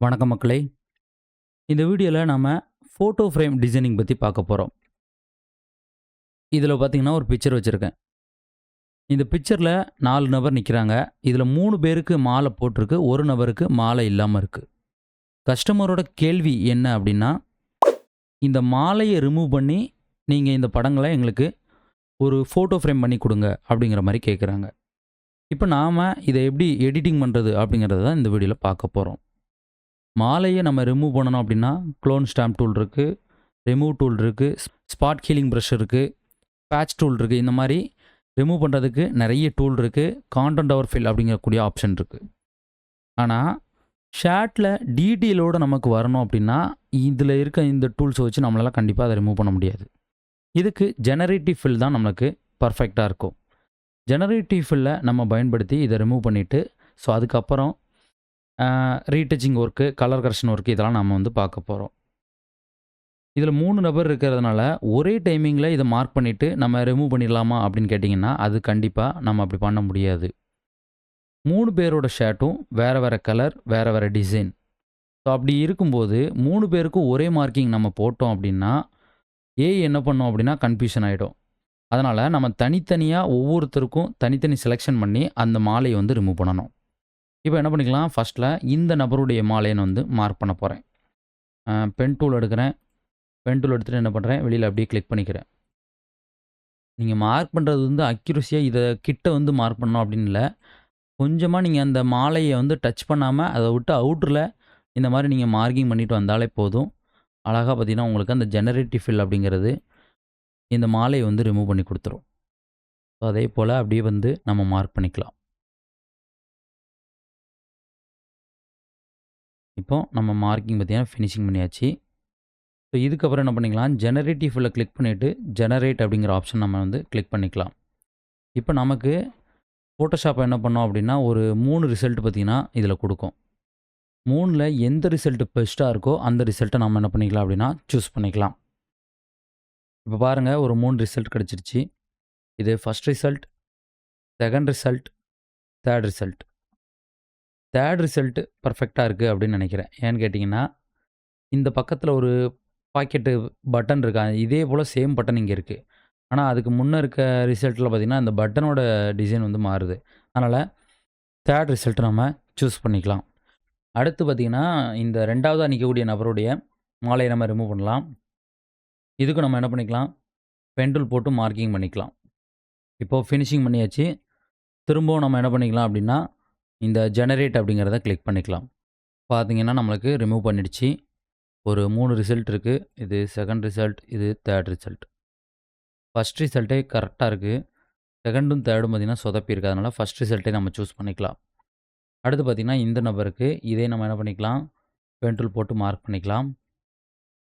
வணக்கம் மக்களே. இந்த வீடியோவில் நாம் ஃபோட்டோ ஃப்ரேம் டிசைனிங் பற்றி பார்க்க போகிறோம் இதில் பார்த்திங்கன்னா ஒரு பிக்சர் வச்சுருக்கேன். இந்த பிக்சரில் நாலு நபர் நிற்கிறாங்க இதில் மூணு பேருக்கு மாலை போட்டிருக்கு. ஒரு நபருக்கு மாலை இல்லாமல் இருக்குது கஸ்டமரோட கேள்வி என்ன அப்படின்னா இந்த மாலையை ரிமூவ் பண்ணி நீங்கள் இந்த படங்களை எங்களுக்கு ஒரு ஃபோட்டோ ஃப்ரேம் பண்ணி கொடுங்க அப்படிங்கிற மாதிரி கேட்குறாங்க இப்போ நாம் இதை எப்படி எடிட்டிங் பண்ணுறது அப்படிங்கிறத தான் இந்த வீடியோவில் பார்க்க போகிறோம் மாலையை நம்ம ரிமூவ் பண்ணணும் அப்படின்னா க்ளோன் ஸ்டாம்ப் டூல் இருக்குது ரிமூவ் டூல் இருக்குது ஸ்பாட் ஹீலிங் ப்ரஷ் இருக்குது பேட்ச் டூல் இருக்குது இந்த மாதிரி ரிமூவ் பண்ணுறதுக்கு நிறைய டூல் இருக்குது கான்டென்ட் ஓவர் ஃபில் அப்படிங்கக்கூடிய ஆப்ஷன் இருக்குது ஆனால் ஷேட்டில் டீட்டெயிலோடு நமக்கு வரணும் அப்படின்னா இதில் இருக்க இந்த டூல்ஸை வச்சு நம்மளால் கண்டிப்பாக அதை ரிமூவ் பண்ண முடியாது. இதுக்கு ஜெனரேட்டிவ் ஃபில் தான் நம்மளுக்கு பர்ஃபெக்டாக இருக்கும். ஜெனரேட்டிவ் ஃபில்லை நம்ம பயன்படுத்தி இதை ரிமூவ் பண்ணிவிட்டு ஸோ அதுக்கப்புறம் retouching work colour correction work இதெல்லாம் நம்ம வந்து பார்க்க போகிறோம் இதில் மூணு நபர் இருக்கிறதுனால ஒரே டைமிங்கில் இதை மார்க் பண்ணிவிட்டு நம்ம ரிமூவ் பண்ணிடலாமா அப்படின்னு கேட்டிங்கன்னா அது கண்டிப்பாக நம்ம அப்படி பண்ண முடியாது. மூணு பேரோட ஷர்ட்டும் வேறு வேறு கலர் வேறு வேறு டிசைன் ஸோ அப்படி இருக்கும்போது மூணு பேருக்கும் ஒரே மார்க்கிங் நம்ம போட்டோம் அப்படின்னா ஏ என்ன பண்ணோம் அப்படின்னா கன்ஃபியூஷன் ஆகிடும் அதனால் நம்ம தனித்தனியாக ஒவ்வொருத்தருக்கும் தனித்தனி செலெக்ஷன் பண்ணி அந்த மாலையை வந்து ரிமூவ் பண்ணணும். இப்போ என்ன பண்ணிக்கலாம்? ஃபஸ்ட்டில் இந்த நபருடைய மாலைன்னு வந்து மார்க் பண்ண போகிறேன் பென் டூல் எடுக்கிறேன். பென் டூல் எடுத்துகிட்டு என்ன பண்ணுறேன் வெளியில் அப்படியே கிளிக் பண்ணிக்கிறேன். நீங்கள் மார்க் பண்ணுறது வந்து அக்யூரஸியாக இதை கிட்ட வந்து மார்க் பண்ணோம் அப்படின்னு இல்லை. கொஞ்சமாக நீங்கள் அந்த மாலையை வந்து டச் பண்ணாமல் அதை விட்டு அவுட்டரில் இந்த மாதிரி நீங்கள் மார்க்கிங் பண்ணிட்டு வந்தாலே போதும். அழகாக பார்த்தீங்கன்னா உங்களுக்கு அந்த ஜெனரேட்டிவ் ஃபில் அப்படிங்கிறது இந்த மாலையை வந்து ரிமூவ் பண்ணி கொடுத்துரும். ஸோ அதே போல் அப்படியே வந்து நம்ம மார்க் பண்ணிக்கலாம். இப்போது நம்ம மார்க்கிங் பார்த்தீங்கன்னா ஃபினிஷிங் பண்ணியாச்சு. ஸோ இதுக்கப்புறம் என்ன பண்ணிக்கலாம்? ஜெனரேட்டிவ் கிளிக் பண்ணிவிட்டு ஜெனரேட் அப்படிங்கிற ஆப்ஷன் நம்ம வந்து கிளிக் பண்ணிக்கலாம். இப்போ நமக்கு ஃபோட்டோஷாப்பை என்ன பண்ணோம் அப்படின்னா ஒரு மூணு ரிசல்ட் பார்த்திங்கன்னா இதில் கொடுக்கும். மூணில் எந்த ரிசல்ட் பெஸ்ட்டாக இருக்கோ அந்த ரிசல்ட்டை நம்ம என்ன பண்ணிக்கலாம் அப்படின்னா சூஸ் பண்ணிக்கலாம். இப்போ பாருங்கள் ஒரு மூணு ரிசல்ட் கிடச்சிருச்சு. இது first result second result third result third result பர்ஃபெக்டாக இருக்குது அப்படின்னு நினைக்கிறேன். ஏன்னு கேட்டிங்கன்னா இந்த பக்கத்தில் ஒரு பாக்கெட்டு பட்டன் இருக்கா இதே போல் சேம் பட்டன் இங்கே இருக்குது ஆனால் அதுக்கு முன்னே இருக்க ரிசல்ட்டில் பார்த்திங்கன்னா இந்த பட்டனோட டிசைன் வந்து மாறுது. அதனால் தேர்ட் ரிசல்ட் நம்ம சூஸ் பண்ணிக்கலாம். அடுத்து பார்த்திங்கன்னா இந்த ரெண்டாவதாக நிற்கக்கூடிய நபருடைய மாலையை நம்ம ரிமூவ் பண்ணலாம். இதுக்கு நம்ம என்ன பண்ணிக்கலாம் பெண்டல் போட்டு மார்க்கிங் பண்ணிக்கலாம். இப்போது ஃபினிஷிங் பண்ணியாச்சு. திரும்பவும் நம்ம என்ன பண்ணிக்கலாம் அப்படின்னா இந்த ஜெனரேட் அப்படிங்கிறத கிளிக் பண்ணிக்கலாம். பார்த்தீங்கன்னா நம்மளுக்கு ரிமூவ் பண்ணிடுச்சு. ஒரு மூணு ரிசல்ட் இருக்குது இது செகண்ட் ரிசல்ட் இது தேர்ட் ரிசல்ட் ஃபஸ்ட் ரிசல்ட்டே கரெக்டாக இருக்குது செகண்டும் தேர்டும் பார்த்திங்கன்னா சொதப்பியிருக்கு அதனால் ஃபஸ்ட் ரிசல்ட்டே நம்ம சூஸ் பண்ணிக்கலாம். அடுத்து பார்த்திங்கன்னா இந்த நபருக்கு இதே நம்ம என்ன பண்ணிக்கலாம்? பென்டூல் போட்டு மார்க் பண்ணிக்கலாம்.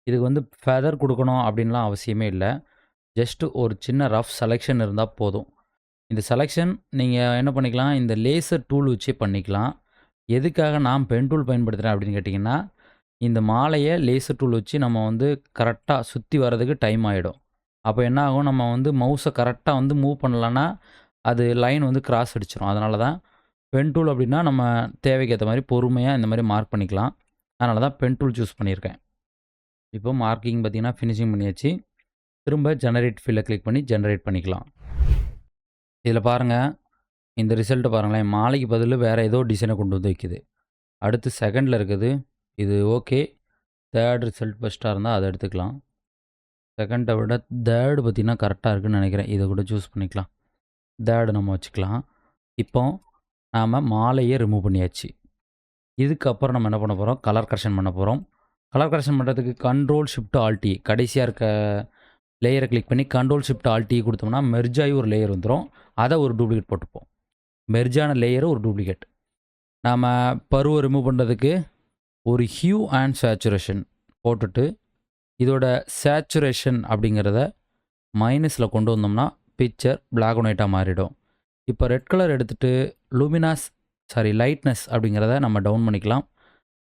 இதுக்கு வந்து ஃபெதர் கொடுக்கணும் அப்படின்லாம் அவசியமே இல்லை. ஜஸ்ட்டு ஒரு சின்ன ரஃப் செலெக்ஷன் இருந்தால் போதும். இந்த செலெக்ஷன் நீங்கள் என்ன பண்ணிக்கலாம்? இந்த லேசர் டூல் வச்சே பண்ணிக்கலாம். எதுக்காக நான் பென் டூல் பயன்படுத்துகிறேன் அப்படின்னு கேட்டிங்கன்னா இந்த மாலையை லேசர் டூல் வச்சு நம்ம வந்து கரெக்டாக சுற்றி வர்றதுக்கு டைம் ஆகிடும் அப்போ என்ன ஆகும்? நம்ம வந்து மவுஸை கரெக்டாக வந்து மூவ் பண்ணலன்னா அது லைன் வந்து கிராஸ் அடிச்சிடும் அதனால தான் பென் டூல் அப்படின்னா நம்ம தேவைக்கேற்ற மாதிரி பொறுமையாக இந்த மாதிரி மார்க் பண்ணிக்கலாம். அதனால தான் பென் டூல் சூஸ் பண்ணியிருக்கேன். இப்போ மார்க்கிங் பார்த்திங்கன்னா ஃபினிஷிங் பண்ணியாச்சு. திரும்ப ஜெனரேட் ஃபில்லை கிளிக் பண்ணி ஜெனரேட் பண்ணிக்கலாம். இதில் பாருங்கள் இந்த ரிசல்ட்டை பாருங்களேன். மாலைக்கு பதில் வேறு ஏதோ டிசைனை கொண்டு வந்து வைக்குது. அடுத்து செகண்டில் இருக்குது. இது ஓகே. தேர்ட் ரிசல்ட் பெஸ்ட்டாக இருந்தால் அதை எடுத்துக்கலாம். செகண்டை விட தேர்டு பார்த்திங்கன்னா கரெக்டாக இருக்குதுன்னு நினைக்கிறேன். இதை கூட சூஸ் பண்ணிக்கலாம். தேர்டு நம்ம வச்சுக்கலாம். இப்போ நாம் மாலையை ரிமூவ் பண்ணியாச்சு. இதுக்கப்புறம் நம்ம என்ன பண்ண போகிறோம் கலர் கரெக்ஷன் பண்ண போகிறோம் கலர் கரெக்ஷன் பண்ணுறதுக்கு கண்ட்ரோல் ஷிஃப்ட் ஆல்டி கடைசியாக இருக்க லேயரை கிளிக் பண்ணி கண்ட்ரோல் ஷிஃப்ட் ஆல்டி கொடுத்தோம்னா மெர்ஜாகி ஒரு லேயர் வந்துடும் அதை ஒரு டூப்ளிகேட் போட்டுப்போம். மெர்ஜான லேயரு ஒரு டூப்ளிகேட் நாம் பருவை ரிமூவ் பண்ணுறதுக்கு ஒரு ஹியூ அண்ட் சேச்சுரேஷன் போட்டுட்டு இதோட சேச்சுரேஷன் அப்படிங்கிறத மைனஸில் கொண்டு வந்தோம்னா பிக்சர் பிளாக் அண்ட் ஒயிட்டாக மாறிடும். இப்போ ரெட் கலர் எடுத்துகிட்டு லூமினாஸ் சாரி லைட்னஸ் அப்படிங்கிறத நம்ம டவுன் பண்ணிக்கலாம்.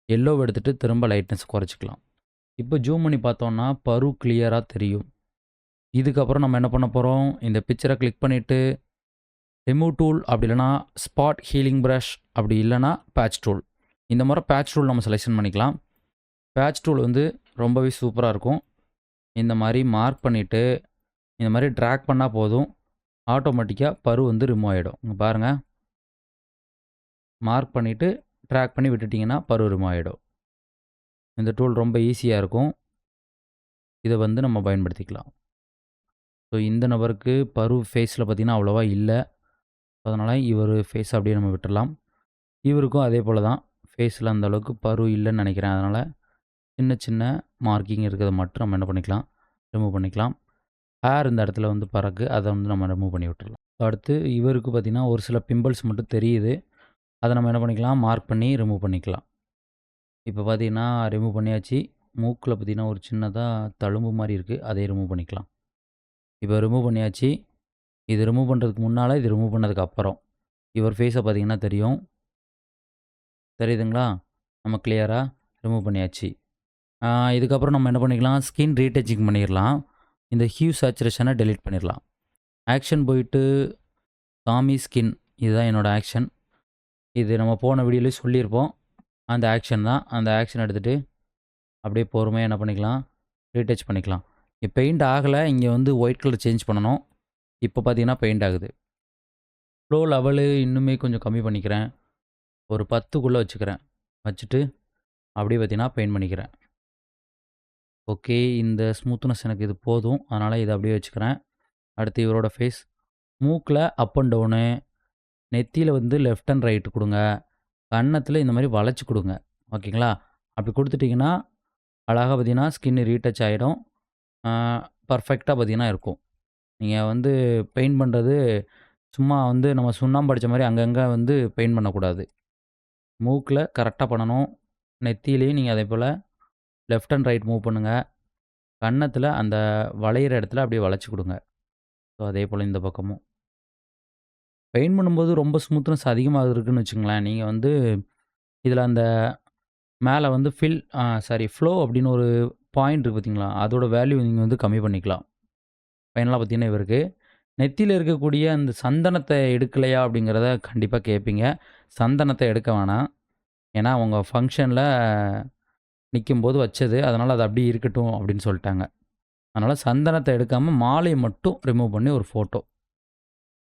எல்லோ எடுத்துகிட்டு திரும்ப லைட்னஸ் குறைச்சிக்கலாம். இப்போ ஜூம் பண்ணி பார்த்தோம்னா பரு கிளியராக தெரியும். இதுக்கப்புறம் நம்ம என்ன பண்ண போகிறோம் இந்த பிக்சரை கிளிக் பண்ணிவிட்டு ரிமூவ் டூல் அப்படி இல்லைனா ஸ்பாட் ஹீலிங் ப்ரஷ் அப்படி இல்லைனா பேட்ச் டூல் இந்த மாதிரி பேட்ச் டூல் நம்ம செலெக்ஷன் பண்ணிக்கலாம். பேட்ச் டூல் வந்து ரொம்பவே சூப்பராக இருக்கும். இந்த மாதிரி மார்க் பண்ணிவிட்டு இந்த மாதிரி ட்ராக் பண்ணால் போதும். ஆட்டோமேட்டிக்காக பரு வந்து ரிமூவ் ஆகிடும் இங்கே பாருங்கள் மார்க் பண்ணிவிட்டு ட்ராக் பண்ணி விட்டுட்டிங்கன்னா பரு ரிமூவ் ஆகிடும் இந்த டூல் ரொம்ப ஈஸியாக இருக்கும். இதை வந்து நம்ம பயன்படுத்திக்கலாம். ஸோ இந்த நபருக்கு பரு ஃபேஸில் பார்த்திங்கன்னா அவ்வளோவா இல்லை. அதனால் இவர் ஃபேஸ் அப்படியே நம்ம விட்டுடலாம் இவருக்கும் அதே போல் தான். ஃபேஸில் அந்த அளவுக்கு பரு இல்லைன்னு நினைக்கிறேன். அதனால் சின்ன சின்ன மார்க்கிங் இருக்கிறத மட்டும் நம்ம என்ன பண்ணிக்கலாம்? ரிமூவ் பண்ணிக்கலாம். ஹேர் இந்த இடத்துல வந்து பறக்கு. அதை வந்து நம்ம ரிமூவ் பண்ணி விட்டுடலாம் அடுத்து இவருக்கு பார்த்திங்கன்னா ஒரு சில பிம்பிள்ஸ் மட்டும் தெரியுது. அதை நம்ம என்ன பண்ணிக்கலாம்? மார்க் பண்ணி ரிமூவ் பண்ணிக்கலாம். இப்போ பார்த்திங்கன்னா ரிமூவ் பண்ணியாச்சு. மூக்கில் பார்த்திங்கன்னா ஒரு சின்னதாக தழும்பு மாதிரி இருக்குது அதை ரிமூவ் பண்ணிக்கலாம். இப்போ ரிமூவ் பண்ணியாச்சு. இது ரிமூவ் பண்ணுறதுக்கு முன்னால் இது ரிமூவ் பண்ணதுக்கு அப்புறம். இவர் ஃபேஸை பார்த்திங்கன்னா தெரியும். தெரியுதுங்களா? நம்ம கிளியராக ரிமூவ் பண்ணியாச்சு. இதுக்கப்புறம் நம்ம என்ன பண்ணிக்கலாம்? ஸ்கின் ரீடச்சிங் பண்ணிடலாம் இந்த ஹியூ சேச்சுரேஷனை டெலீட் பண்ணிடலாம் ஆக்ஷன் போயிட்டு காமி ஸ்கின் இதுதான் என்னோடய ஆக்ஷன் இது நம்ம போன வீடியோலேயே சொல்லியிருப்போம். அந்த ஆக்ஷன் தான். அந்த ஆக்ஷன் எடுத்துகிட்டு அப்படியே பொறுமையாக என்ன பண்ணிக்கலாம்? ரீடச் பண்ணிக்கலாம். இங்கே பெயிண்ட் ஆகலை இங்கே வந்து ஒயிட் கலர் சேஞ்ச் பண்ணணும் இப்போ பார்த்தீங்கன்னா பெயிண்ட் ஆகுது. ஃப்ளோ லெவலு இன்னுமே கொஞ்சம் கம்மி பண்ணிக்கிறேன். ஒரு பத்துக்குள்ளே வச்சுக்கிறேன். வச்சுட்டு அப்படியே பார்த்தீங்கன்னா பெயிண்ட் பண்ணிக்கிறேன். ஓகே இந்த ஸ்மூத்னஸ் எனக்கு இது போதும். அதனால் இதை அப்படியே வச்சுக்கிறேன். அடுத்து இவரோட ஃபேஸ். மூக்கில் அப் அண்ட் டவுனு. நெத்தியில் வந்து லெஃப்ட் அண்ட் ரைட்டு கொடுங்க. கன்னத்தில் இந்த மாதிரி வளைச்சி கொடுங்க. ஓகேங்களா? அப்படி கொடுத்துட்டிங்கன்னா அழகாக பார்த்தீங்கன்னா ஸ்கின் ரீடச் ஆகிடும் பர்ஃபெக்டாக பார்த்தீங்கன்னா இருக்கும். நீங்கள் வந்து பெயிண்ட் பண்ணுறது சும்மா வந்து நம்ம சுண்ணாம்பு அடித்த மாதிரி அங்கங்கே வந்து பெயிண்ட் பண்ணக்கூடாது. மூக்கில் கரெக்டாக பண்ணணும். நெத்தியிலையும் நீங்கள் அதே போல் லெஃப்ட் அண்ட் ரைட் மூவ் பண்ணுங்கள் கன்னத்தில் அந்த வளையிற இடத்துல அப்படியே வளைச்சி கொடுங்க. ஸோ அதே போல் இந்த பக்கமும். பெயிண்ட் பண்ணும்போது ரொம்ப ஸ்மூத்னஸ் அதிகமாக இருக்குதுன்னு வச்சுங்களேன் நீங்கள் வந்து இதில் அந்த மேலே வந்து ஃபில் சாரி ஃப்ளோ அப்படின்னு ஒரு பாயிண்ட் இருக்குது பார்த்தீங்களா? அதோட வேல்யூ நீங்கள் வந்து கம்மி பண்ணிக்கலாம். ஃபைனலாக பார்த்தீங்கன்னா இவருக்கு நெத்தியில் இருக்கக்கூடிய அந்த சந்தனத்தை எடுக்கலையா அப்படிங்கிறத கண்டிப்பாக கேட்பீங்க. சந்தனத்தை எடுக்க வேணாம். ஏன்னா அவங்க ஃபங்க்ஷனில் நிற்கும்போது வச்சது. அதனால் அது அப்படியே இருக்கட்டும் அப்படின்னு சொல்லிட்டாங்க. அதனால் சந்தனத்தை எடுக்காமல் மாலையை மட்டும் ரிமூவ் பண்ணி ஒரு ஃபோட்டோ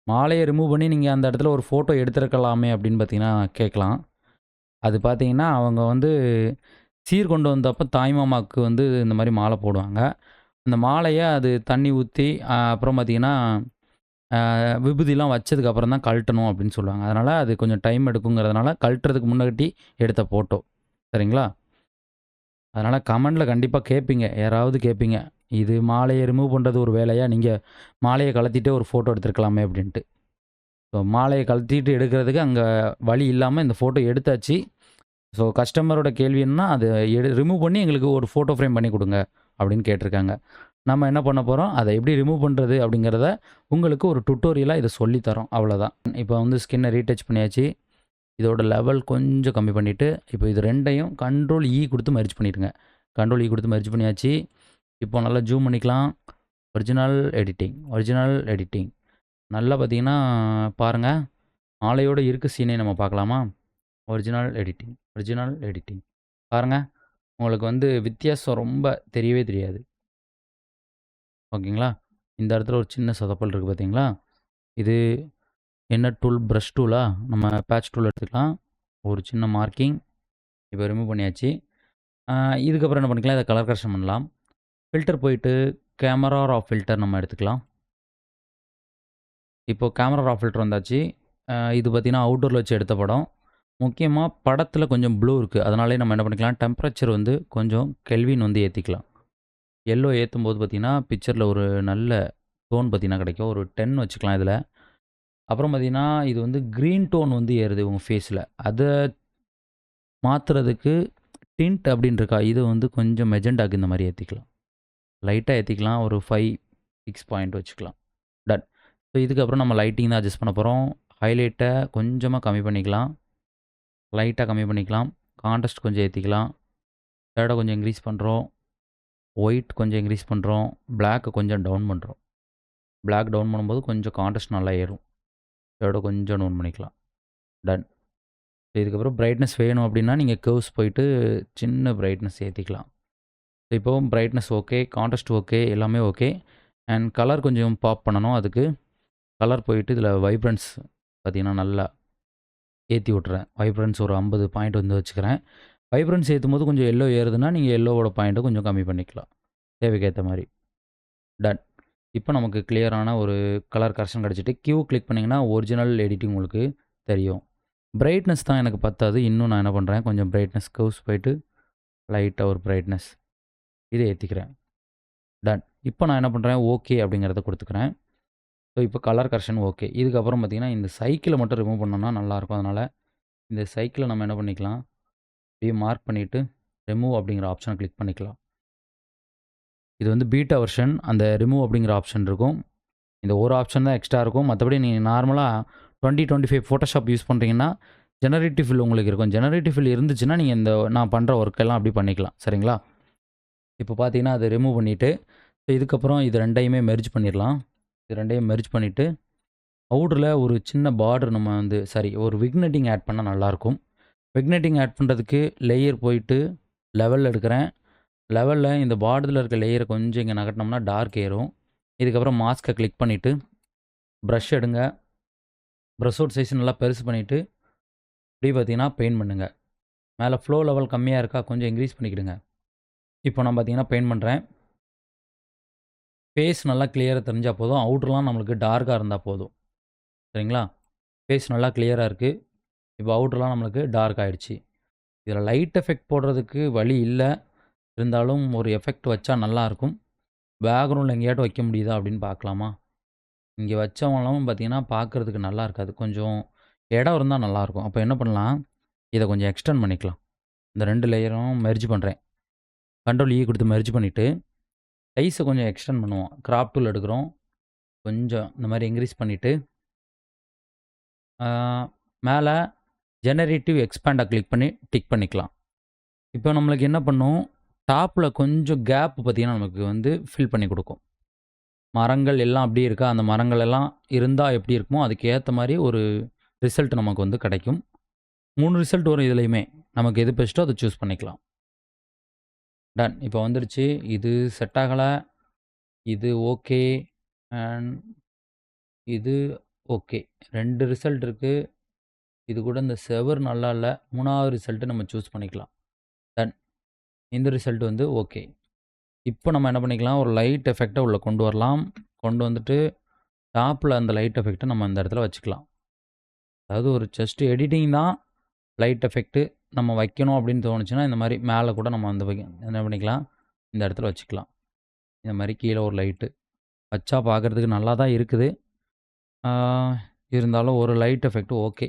மாலையை ரிமூவ் பண்ணி நீங்கள் அந்த இடத்துல ஒரு ஃபோட்டோ எடுத்துருக்கலாமே அப்படின்னு பார்த்தீங்கன்னா கேட்கலாம். அது பார்த்தீங்கன்னா அவங்க வந்து சீர் கொண்டு வந்தப்போ தாய்மாமாவுக்கு வந்து இந்த மாதிரி மாலை போடுவாங்க. அந்த மாலையை அது தண்ணி ஊற்றி அப்புறம் பார்த்திங்கன்னா விபூதிலாம் வச்சதுக்கப்புறம் தான் கழட்டணும் அப்படின்னு சொல்லுவாங்க. அதனால் அது கொஞ்சம் டைம் எடுக்குங்கிறதுனால கழட்டுறதுக்கு முன்னாடி எடுத்த ஃபோட்டோ சரிங்களா? அதனால் கமெண்டில் கண்டிப்பாக கேட்பீங்க யாராவது கேட்பீங்க இது மாலையை ரிமூவ் பண்ணுறது ஒரு வேலையாக நீங்கள் மாலையை கலத்திட்டே ஒரு ஃபோட்டோ எடுத்துருக்கலாமே அப்படின்ட்டு. ஸோ மாலையை கலத்திட்டு எடுக்கிறதுக்கு அங்கே வழி இல்லாமல் இந்த ஃபோட்டோ எடுத்தாச்சு. ஸோ கஸ்டமரோட கேள்வி என்னன்னா அது எடு ரிமூவ் பண்ணி எங்களுக்கு ஒரு ஃபோட்டோ ஃப்ரேம் பண்ணி கொடுங்க அப்படின்னு கேட்டிருக்காங்க. நம்ம என்ன பண்ண போகிறோம் அதை எப்படி ரிமூவ் பண்ணுறது அப்படிங்கிறத உங்களுக்கு ஒரு டுட்டோரியலாக இதை சொல்லித்தரோம் அவ்வளோதான் இப்போ வந்து ஸ்கின்னை ரீடச் பண்ணியாச்சு. இதோட லெவல் கொஞ்சம் கம்மி பண்ணிவிட்டு இப்போ இது ரெண்டையும் கண்ட்ரோல் இ e கொடுத்து மரிச் பண்ணிடுங்க. கண்ட்ரோல் இ e கொடுத்து மரிச் பண்ணியாச்சு. இப்போ நல்லா ஜூம் பண்ணிக்கலாம். ஒரிஜினல் எடிட்டிங் ஒரிஜினல் எடிட்டிங் நல்லா பார்த்தீங்கன்னா பாருங்கள் ஆலையோடு இருக்க சீனை நம்ம பார்க்கலாமா? ஒரிஜினல் எடிட்டிங் ஒரிஜினல் எடிட்டிங் பாருங்கள் உங்களுக்கு வந்து வித்தியாசம் ரொம்ப தெரியவே தெரியாது. ஓகேங்களா? இந்த இடத்துல ஒரு சின்ன சொதப்பல் இருக்குது பார்த்தீங்களா இது என்ன டூல் ப்ரஷ் டூலா நம்ம பேட்ச் டூல் எடுத்துக்கலாம். ஒரு சின்ன மார்க்கிங் இப்போ ரிமூவ் பண்ணியாச்சு. இதுக்கப்புறம் என்ன பண்ணிக்கலாம்? இதை கலர் கரெக்ஷன் பண்ணலாம். ஃபில்டர் போயிட்டு கேமரா ஆஃப் ஃபில்டர் நம்ம எடுத்துக்கலாம். இப்போது கேமரா ஆஃப் ஃபில்டர் வந்தாச்சு. இது பார்த்திங்கன்னா அவுட்டோரில் வச்சு எடுத்த படம். முக்கியமாக படத்தில் கொஞ்சம் ப்ளூ இருக்குது அதனாலே நம்ம என்ன பண்ணிக்கலாம் டெம்பரேச்சர் வந்து கொஞ்சம் கெல்வின் வந்து ஏற்றிக்கலாம் எல்லோ ஏற்றும் போது பார்த்திங்கன்னா பிக்சரில் ஒரு நல்ல டோன் பார்த்திங்கன்னா கிடைக்கும். ஒரு டென் வச்சுக்கலாம் இதில். அப்புறம் பார்த்திங்கன்னா இது வந்து க்ரீன் டோன் வந்து ஏறுது உங்கள் ஃபேஸில் அதை மாற்றுறதுக்கு டின்ட் அப்படின்னு இருக்கா இது வந்து கொஞ்சம் மெஜெண்டாக்கு இந்த மாதிரி ஏற்றிக்கலாம் லைட்டாக ஏற்றிக்கலாம் ஒரு ஃபைவ் சிக்ஸ் பாயிண்ட் வச்சுக்கலாம். டன் ஸோ இதுக்கப்புறம் நம்ம லைட்டிங் தான் அட்ஜஸ்ட் பண்ண போகிறோம் ஹைலைட்டை கொஞ்சமாக கம்மி பண்ணிக்கலாம். லைட்டாக கம்மி பண்ணிக்கலாம். கான்ட்ராஸ்ட் கொஞ்சம் ஏற்றிக்கலாம் ஷேடோ கொஞ்சம் இன்க்ரீஸ் பண்ணுறோம் ஒயிட் கொஞ்சம் இன்க்ரீஸ் பண்ணுறோம் பிளாக்கை கொஞ்சம் டவுன் பண்ணுறோம் பிளாக் டவுன் பண்ணும்போது கொஞ்சம் கான்ட்ராஸ்ட் நல்லா ஏறும். ஷேடோ கொஞ்சம் டவுன் பண்ணிக்கலாம். டன் இதுக்கப்புறம் பிரைட்னஸ் வேணும் அப்படின்னா நீங்கள் கேர்வ்ஸ் போயிட்டு சின்ன பிரைட்னஸ் ஏற்றிக்கலாம் இப்போ பிரைட்னஸ் ஓகே கான்ட்ராஸ்ட் ஓகே எல்லாமே ஓகே அண்ட் கலர் கொஞ்சம் பாப் பண்ணணும். அதுக்கு கலர் போயிட்டு இதில் வைப்ரன்ஸ் பார்த்தீங்கன்னா நல்லா ஏற்றி விட்றேன் வைப்ரன்ஸ் ஒரு ஐம்பது பாயிண்ட் வந்து வச்சுக்கிறேன். வைப்ரன்ஸ் ஏற்றும் போது கொஞ்சம் எல்லோ ஏறுதுன்னா நீங்கள் எல்லோவோட பாயிண்ட்டை கொஞ்சம் கம்மி பண்ணிக்கலாம். தேவைக்கேற்ற மாதிரி. டன் இப்போ நமக்கு கிளியரான ஒரு கலர் கரெக்ஷன் கிடச்சிட்டு கியூ கிளிக் பண்ணிங்கன்னா ஒரிஜினல் எடிட்டிங் உங்களுக்கு தெரியும். பிரைட்னஸ் தான் எனக்கு பத்தாது. இன்னும் நான் என்ன பண்ணுறேன் கொஞ்சம் பிரைட்னஸ் கவுஸ் போயிட்டு லைட்டாக ஒரு பிரைட்னஸ் இதை ஏற்றிக்கிறேன் டன் இப்போ நான் என்ன பண்ணுறேன் ஓகே அப்படிங்கிறத கொடுத்துக்கிறேன். ஸோ இப்போ கலர் கரெக்ஷன் ஓகே இதுக்கப்புறம் பார்த்தீங்கன்னா இந்த சைக்கிளை மட்டும் ரிமூவ் பண்ணோம்னா நல்லாயிருக்கும். அதனால் இந்த சைக்கிளை நம்ம என்ன பண்ணிக்கலாம்? அப்படியே மார்க் பண்ணிவிட்டு ரிமூவ் அப்படிங்கிற ஆப்ஷனை கிளிக் பண்ணிக்கலாம். இது வந்து பீட்டா வெர்ஷன் அந்த ரிமூவ் அப்படிங்கிற ஆப்ஷன் இருக்கும். இந்த ஒரு ஆப்ஷன் தான் எக்ஸ்ட்ரா இருக்கும். மற்றபடி நீங்கள் நார்மலாக twenty twenty five Photoshop use பண்ணுறீங்கன்னா ஜெனரேட்டிவ் ஃபில் உங்களுக்கு இருக்கும். ஜெனரேட்டிவ் ஃபில் இருந்துச்சுன்னா நீங்கள் இந்த நான் பண்ணுற ஒர்க்கெல்லாம் அப்படி பண்ணிக்கலாம். சரிங்களா? இப்போ பார்த்தீங்கன்னா அதை ரிமூவ் பண்ணிவிட்டு ஸோ இதுக்கப்புறம் இது ரெண்டையுமே மெர்ஜ் பண்ணிடலாம். இது ரெண்டையும் மெர்ஜ் பண்ணிவிட்டு அவுட்ரில் ஒரு சின்ன பார்டர் நம்ம வந்து சாரி ஒரு விக்னெட்டிங் ஆட் பண்ணால் நல்லாயிருக்கும் விக்னெட்டிங் ஆட் பண்ணுறதுக்கு லேயர் போயிட்டு லெவலில் எடுக்கிறேன். லெவலில் இந்த பார்டரில் இருக்க லேயரை கொஞ்சம் இங்கே நகட்டினோம்னா டார்க் ஏறும். இதுக்கப்புறம் மாஸ்க்கை கிளிக் பண்ணிவிட்டு ப்ரஷ் எடுங்க. ப்ரஷ் அவுட் சைஸ் நல்லா பெருசு பண்ணிவிட்டு இப்படி பார்த்தீங்கன்னா பெயிண்ட் பண்ணுங்கள் மேலே ஃப்ளோ லெவல் கம்மியாக இருக்கா கொஞ்சம் இன்க்ரீஸ் பண்ணிக்கிடுங்க. இப்போ நான் பார்த்தீங்கன்னா பெயிண்ட் பண்ணுறேன் ஃபேஸ் நல்லா கிளியராக தெரிஞ்சால் போதும். அவுட்ருலாம் நம்மளுக்கு டார்க்காக இருந்தால் போதும். சரிங்களா? ஃபேஸ் நல்லா கிளியராக இருக்குது இப்போ அவுட்ருலாம் நம்மளுக்கு டார்க் ஆகிடுச்சு இதில் லைட் எஃபெக்ட் போடுறதுக்கு வழி இல்லை. இருந்தாலும் ஒரு எஃபெக்ட் வச்சா நல்லாயிருக்கும் பேக்ரவுண்டில் எங்கேயாட்டும் வைக்க முடியுதா அப்படின்னு பார்க்கலாமா? இங்கே வச்சவங்களும் பார்த்தீங்கன்னா பார்க்குறதுக்கு நல்லா இருக்காது. கொஞ்சம் இடம் இருந்தால் நல்லாயிருக்கும் அப்போ என்ன பண்ணலாம்? இதை கொஞ்சம் எக்ஸ்டெண்ட் பண்ணிக்கலாம். இந்த ரெண்டு லேயரும் மெர்ஜ் பண்ணுறேன் கண்ட்ரோல் ஈ கொடுத்து மெர்ஜ் பண்ணிவிட்டு சைஸை கொஞ்சம் எக்ஸ்டெண்ட் பண்ணுவோம். கிராப் டூல் எடுக்கிறோம். கொஞ்சம் இந்த மாதிரி இன்க்ரீஸ் பண்ணிவிட்டு மேலே ஜெனரேட்டிவ் எக்ஸ்பேண்டை கிளிக் பண்ணி டிக் பண்ணிக்கலாம். இப்போ நம்மளுக்கு என்ன பண்ணும்? டாப்பில் கொஞ்சம் கேப் பார்த்திங்கன்னா நமக்கு வந்து ஃபில் பண்ணி கொடுக்கும். மரங்கள் எல்லாம் அப்படி இருக்கா? அந்த மரங்கள் எல்லாம் இருந்தால் எப்படி இருக்குமோ அதுக்கு ஏற்ற மாதிரி ஒரு ரிசல்ட் நமக்கு வந்து கிடைக்கும். மூணு ரிசல்ட் வரும் இதுலேயுமே. நமக்கு எது பெஸ்ட்டோ அதை சூஸ் பண்ணிக்கலாம். டன் இப்போ வந்துடுச்சு இது செட் ஆகலை. இது ஓகே அண்ட் இது ஓகே ரெண்டு ரிசல்ட் இருக்குது இது கூட இந்த செவர் நல்லா இல்லை. மூணாவது ரிசல்ட்டு நம்ம சூஸ் பண்ணிக்கலாம். டன் இந்த ரிசல்ட் வந்து ஓகே இப்போ நம்ம என்ன பண்ணிக்கலாம்? ஒரு லைட் எஃபெக்டை உள்ளே கொண்டு வரலாம். கொண்டு வந்துட்டு டாப்பில் அந்த லைட் எஃபெக்ட்டை நம்ம அந்த இடத்துல வச்சுக்கலாம். அதாவது ஒரு ஜஸ்ட் எடிட்டிங் தான் லைட் எஃபெக்ட்டு நம்ம வைக்கணும் அப்படின்னு தோணுச்சுன்னா இந்த மாதிரி மேலே கூட நம்ம வந்து வைக்க என்ன பண்ணிக்கலாம்? இந்த இடத்துல வச்சுக்கலாம். இந்த மாதிரி கீழே ஒரு லைட்டு. வச்சா பார்க்குறதுக்கு நல்லா தான் இருக்குது. இருந்தாலும் ஒரு லைட் எஃபெக்ட் ஓகே.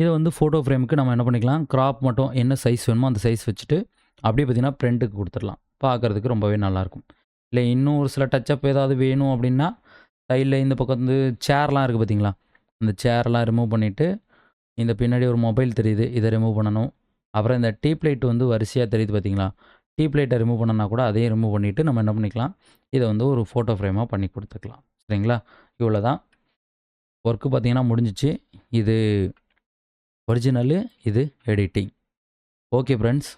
இதை வந்து ஃபோட்டோ ஃப்ரேமுக்கு நம்ம என்ன பண்ணிக்கலாம்? க்ராப் மட்டும் என்ன சைஸ் வேணுமோ அந்த சைஸ் வச்சுட்டு அப்படியே பார்த்திங்கன்னா ப்ரிண்ட்டுக்கு கொடுத்துடலாம். பார்க்குறதுக்கு ரொம்பவே நல்லாயிருக்கும். இல்லை இன்னும் ஒரு சில டச்சப் ஏதாவது வேணும் அப்படின்னா சைடில் இந்த பக்கம் வந்து சேர்லாம் இருக்குது பார்த்தீங்களா? அந்த சேர்லாம் ரிமூவ் பண்ணிவிட்டு இந்த பின்னாடி ஒரு மொபைல் தெரியுது இதை ரிமூவ் பண்ணணும். அப்புறம் இந்த டீப் லைட் வந்து வரிசையாக தெரியுது பார்த்தீங்களா டீப் லைட்டை ரிமூவ் பண்ணனா கூட அதையும் ரிமூவ் பண்ணிவிட்டு நம்ம என்ன பண்ணிக்கலாம்? இதை வந்து ஒரு ஃபோட்டோ ஃப்ரேமாக பண்ணி கொடுத்துக்கலாம். சரிங்களா? இவ்வளோ தான் ஒர்க்கு பார்த்திங்கன்னா முடிஞ்சிச்சு. இது ஒரிஜினலு இது எடிட்டிங் ஓகே ஃப்ரெண்ட்ஸ்